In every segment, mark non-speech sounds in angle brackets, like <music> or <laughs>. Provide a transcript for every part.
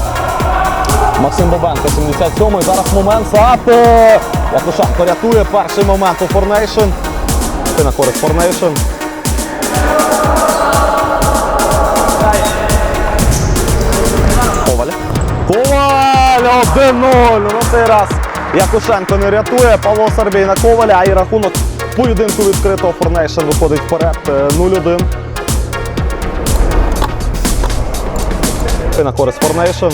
74-й. Максим Бабенко, 77-й. Зараз момент Сап. е, Якушенко рятує перший момент у Форнейшн. Ти на користь Форнейшн. Коваль. Коваль 1-0. На цей раз Якушенко не рятує. Павло Сарбій на Коваля, і рахунок поєдинку відкритого Форнейшн виходить вперед е, 0-1. Ти на користь Форнейшн.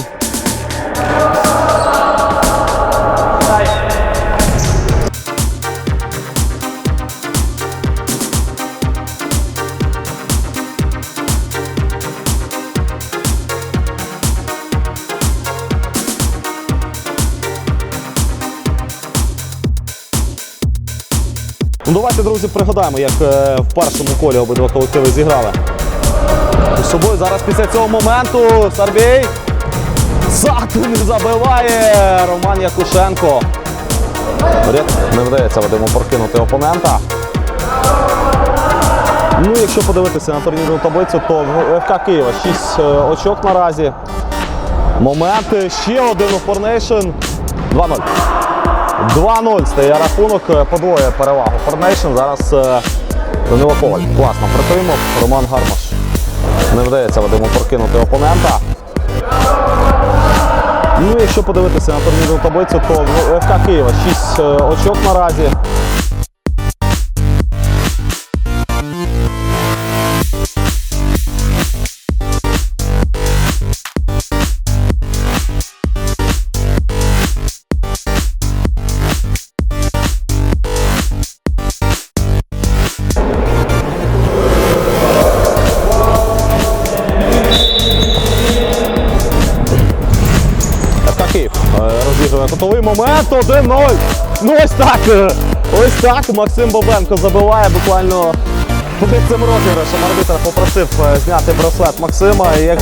Ну, давайте, друзі, пригадаємо, як е, в першому колі обидва колективи зіграли. З собою зараз після цього моменту Сарбій. Сату не забиває Роман Якушенко. Не вдається Вадиму прокинути опонента. Ну, якщо подивитися на турнірну таблицю, то ФК Києва 6 очок наразі. Момент ще один у Форнейшн. 2-0. 2-0 стає рахунок, е, подвоює перевагу Форнейшн. Зараз е, Данило Коваль класно притримав. Роман Гармаш. Не вдається Вадиму прокинути опонента. Ну, якщо подивитися на турнірну таблицю, то ФК Києва 6 очок наразі. Розігрує момент. 1-0. Ну ось так. е, Ось так. Максим Бабенко забиває буквально перед цим розіграшем. Арбітр попросив е, зняти браслет Максима. І Як...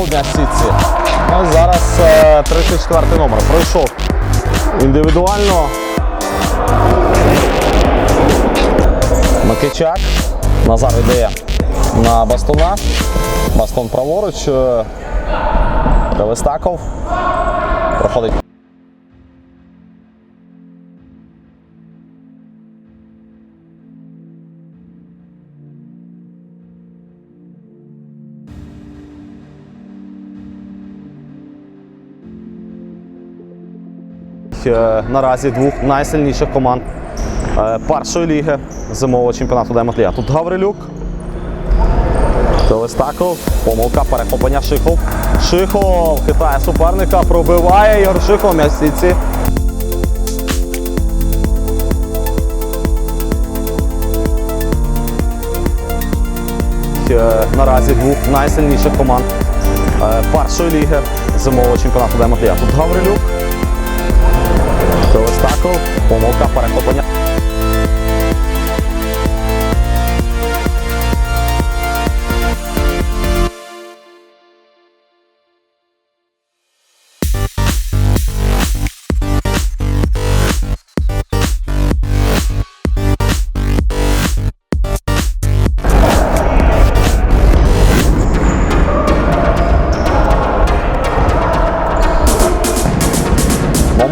М'яч в зараз е, 34 номер. Пройшов індивідуально. Макичак. Назар йде на Бастуна. Бастон праворуч. е, Проходить. Наразі двох найсильніших команд е, першої ліги зимового чемпіонату Дематлія. Тут Гаврилюк. Телестаков, помилка, перехоплення Шихов. Шихов хитає суперника, пробиває Ігор Шихов сітці. Е, Наразі двох найсильніших команд е, першої ліги зимового чемпіонату Дематлія. Тут Гаврилюк. Телестаков, помилка, перехоплення.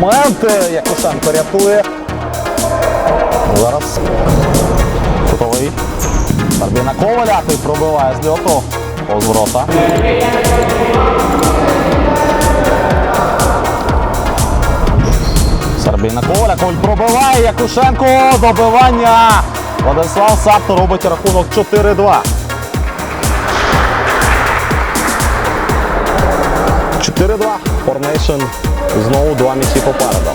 Момент Якушенко рятує. Зараз кутовий. Барбіна Коваля той пробиває з льоту. Повз. Сарбіна Коваля. Коваль пробиває. Якушенко. Добивання. Владислав Сапто робить рахунок 4-2. 4-2. Formation знову два місці попереду.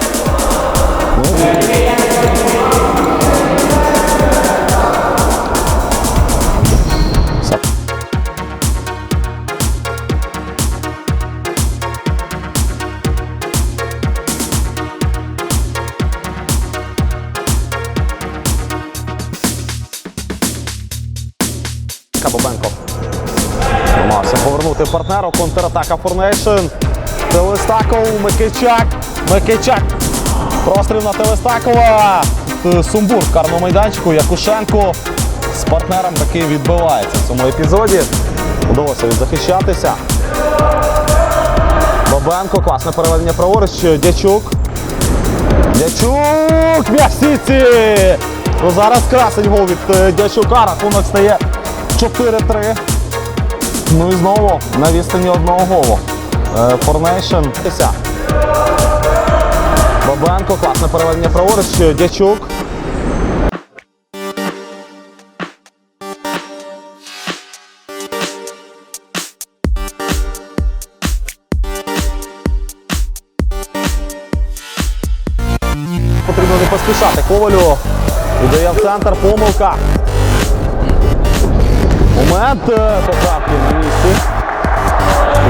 Ну, Повернути партнеру. Контратака Форнейшн. Телестаков, Микичак. Микичак. Простріл на Телестакова. Е, Сумбур в карному майданчику. Якушенко з партнером таки відбивається в цьому епізоді. Вдалося відзахищатися. Бабенко, класне переведення праворуч. Дячук. Дячук! М'ясіці! Ну, зараз красень гол від е, Дячука. Рахунок стає 4-3. Ну і знову на відстані одного голу. Е, Форнейшн. Бабенко, класне переведення праворуч. Дячук. Потрібно не поспішати. Ковалю віддає в центр. Помилка. Момент е, поправки на місці.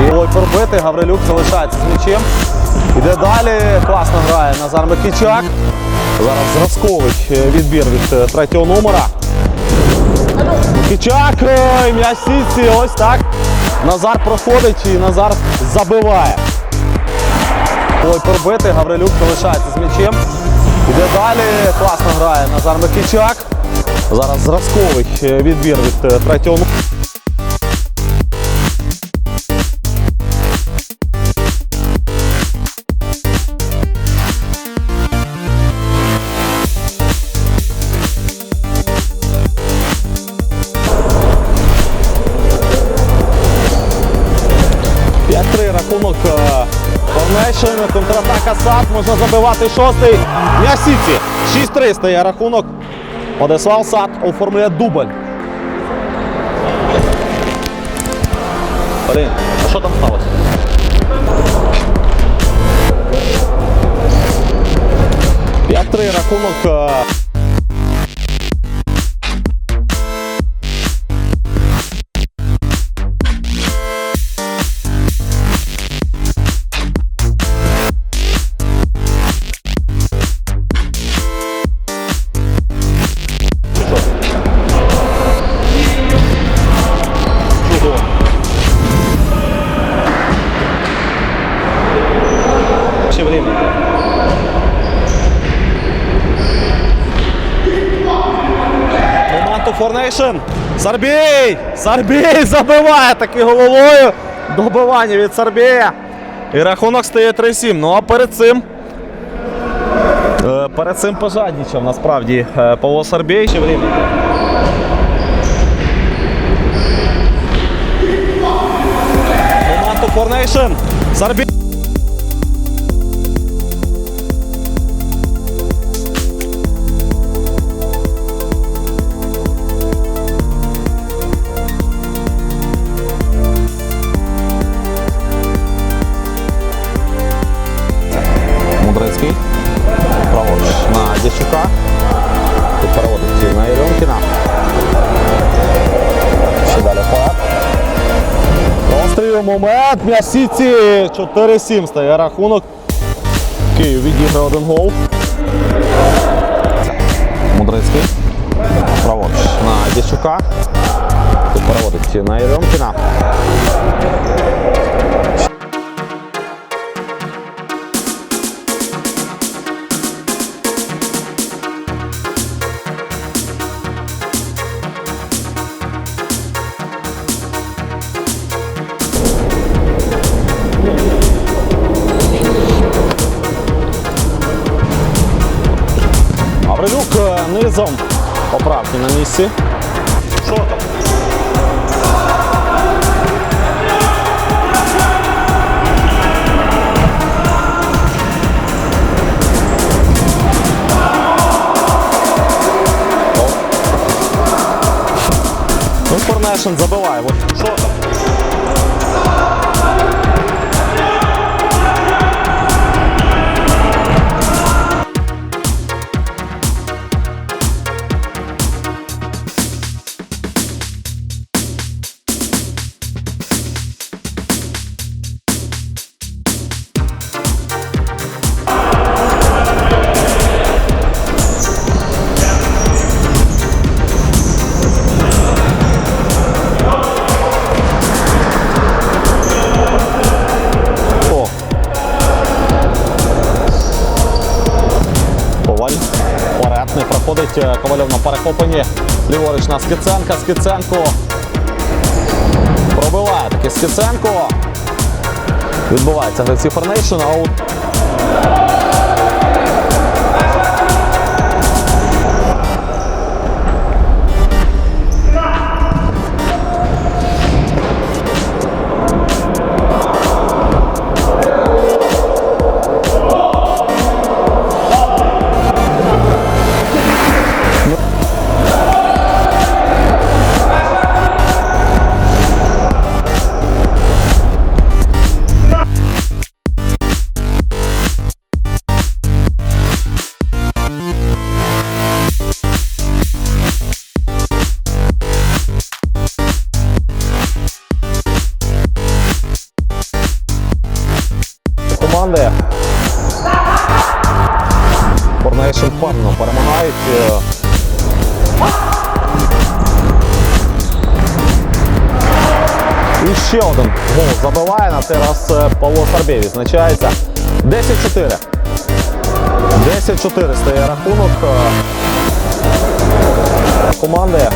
І ой, пробити. Гаврилюк залишається з м'ячем. Іде далі. Класно грає Назар Микичак. Зараз Зразкович е, відбір від е, третього номера. Микичак, ой, м'яч сітці. Ось так. Назар проходить і Назар забиває. Ой, пробити. Гаврилюк залишається з м'ячем. Іде далі. Класно грає Назар Микичак. Зараз Зразкович е, відбір від е, третього. П'ять-три рахунок е, Форнейшн, контратака САД, можна забивати шостий. М'ясіці. 6-3 стає рахунок. Одеслав Сад оформлює дубль. Марин, а що там сталося? П'ять-три рахунок. Момент. Сарбій! Сарбій <laughs> забиває таки головою. Добивання від Сарбія. І рахунок стає 3-7. Ну а перед цим. е, Перед цим пожаднічав насправді е, Павло Сарбій. Ще время. Момент у Сарбій. Постріл, м'ясіці. 4-7 стає рахунок. Київ відіграє один гол. Мудрецький. Праворуч на Дячука. Тут проводить на Єрьомкіна. Е, поправки на місці. Що там? Ну, Форнешн забиває. Що там? Виходить е, Ковальов на перехопленні. Ліворуч на Скиценка. Скиценко. Пробиває таки Скиценко. Відбувається гравці Форнейшн. Аут. Команди. Форнейшн впевнено перемагають. Е, І ще один гол забиває. На цей раз е, Павло Сарбєй відзначається. 10-4. 10-4 стає рахунок е, команди.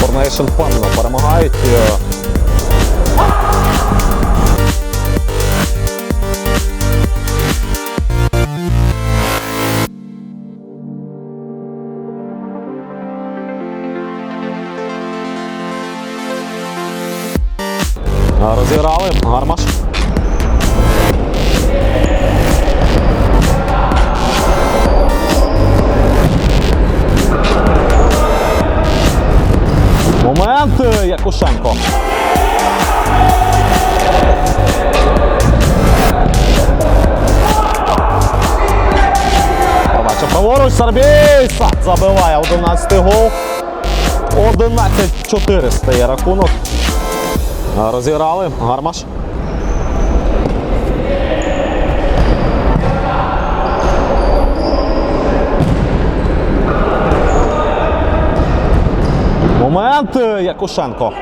Форнейшн впевнено перемагають. Е, Гармаш. Момент е, Якушенко. Подача праворуч. Сарбій. Забиває 11 гол. 11-4 стає рахунок. Розіграли. Гармаш. Момент е, Якушенко.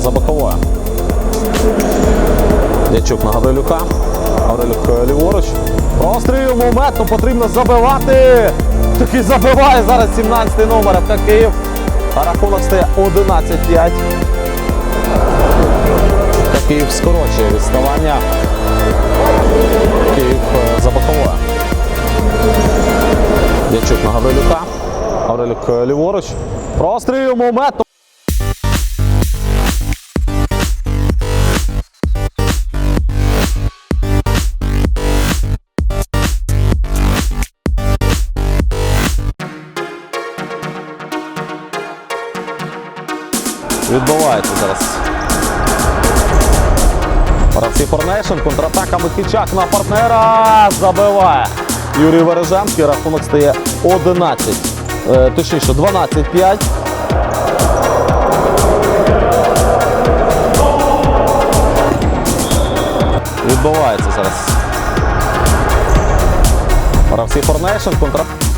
За боковою. Дячук на Гаврилюка. Гаврилюк е, ліворуч. Простріл момент, ну потрібно забивати. Таки забиває зараз 17-й номер ФК Київ. А рахунок стає 11-5. Київ скорочує відставання. Київ е, за боковою. Дячук на Гаврилюка. Гаврилюк е, ліворуч. Простріл момент. Гравці Форнейшн, контратака Михічак на партнера. Забиває. Юрій Вережанський, рахунок стає 11. Е, точніше, 12-5. Відбувається зараз. Гравці Форнейшн, контратака.